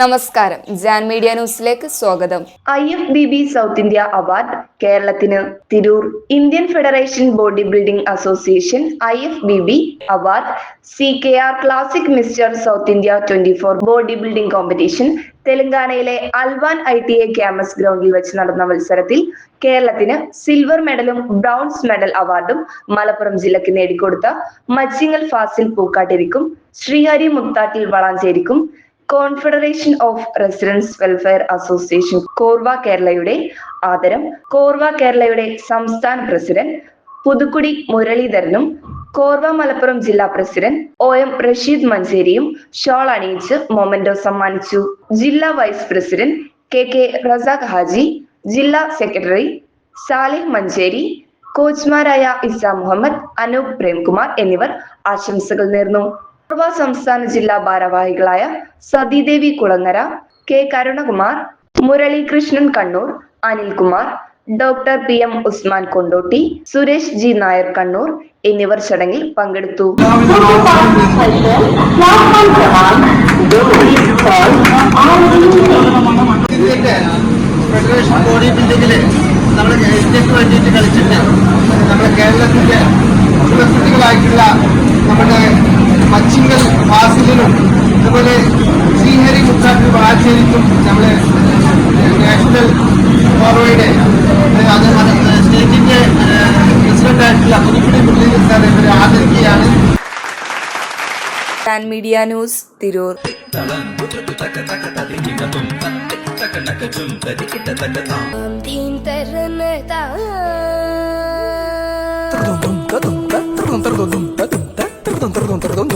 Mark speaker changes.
Speaker 1: നമസ്കാരം. ജാൻ മീഡിയ ന്യൂസിലേക്ക് സ്വാഗതം.
Speaker 2: I F B B South India award കേരളത്തിന് Tirur. Indian federation body building association I F B B award. C K R classic mister South India twenty four body building competition. തെലങ്കാനയിലെ Alwan I T A campus ഗ്രൗണ്ടിൽ വെച്ച് നടന്ന മത്സരത്തിൽ കേരളത്തിന് silver മെഡലും browns medal അവാർഡും മലപ്പുറം ജില്ലയ്ക്ക് നേടിക്കൊടുത്ത മച്ചിങ്ങൽ ഫാസിൽ പൂക്കാട്ടിരിക്കും. Sreehari Muthattil വളാഞ്ചേരിക്കും. Confederation of residence welfare association Korwa കേരളയുടെ ആദരം കോർവ കേരളയുടെ സംസ്ഥാന പ്രസിഡന്റ് പുതുക്കുടി മുരളീധരനും കോർവ മലപ്പുറം ജില്ലാ പ്രസിഡന്റ് ഒ എം റഷീദ് മഞ്ചേരിയും ഷോൾ അണിയിച്ച് മൊമെന്റോ സമ്മാനിച്ചു. ജില്ലാ vice president K K Razak Haji ജില്ലാ സെക്രട്ടറി സാലിഹ് മഞ്ചേരി കോച്ച്മാരായ ഇസ മുഹമ്മദ് അനൂപ് പ്രേംകുമാർ എന്നിവർ ആശംസകൾ നേർന്നു. പൂർവ സംസ്ഥാന ജില്ലാ ഭാരവാഹികളായ Sathidevi Kulangara K Karunakumar Muralikrishnan Kannur Anilkumar doctor P M Usman Kondotty Suresh G Nair Kannur എന്നിവർ ചടങ്ങിൽ പങ്കെടുത്തു.
Speaker 3: ഫെഡറേഷൻ ബോഡി ബിൽഡിങ്ങിൽ നമ്മൾ ഇന്ത്യയ്ക്ക് വേണ്ടിയിട്ട് കളിച്ചിട്ട് നമ്മുടെ കേരളത്തിന്റെ സുരക്ഷിതകളായിട്ടുള്ള നമ്മുടെ ആച്ചിങ്കൽ ഫാസിലിനും അതുപോലെ ശ്രീഹരി മുക്കാട്ടിൽ വാച്ചേരിക്കും നമ്മളെ നാഷണൽ ഫോർവേഡ് അത് സ്റ്റേറ്റിന്റെ പ്രസിഡന്റായിട്ടുള്ള പുതുക്കിടി മുരളീധരൻ സാർ ഇവരെ ആദരിക്കുകയാണ്.
Speaker 1: Media news Tirur.
Speaker 4: തർദും തർദും തർദും തർദും തർദും തർദും തർദും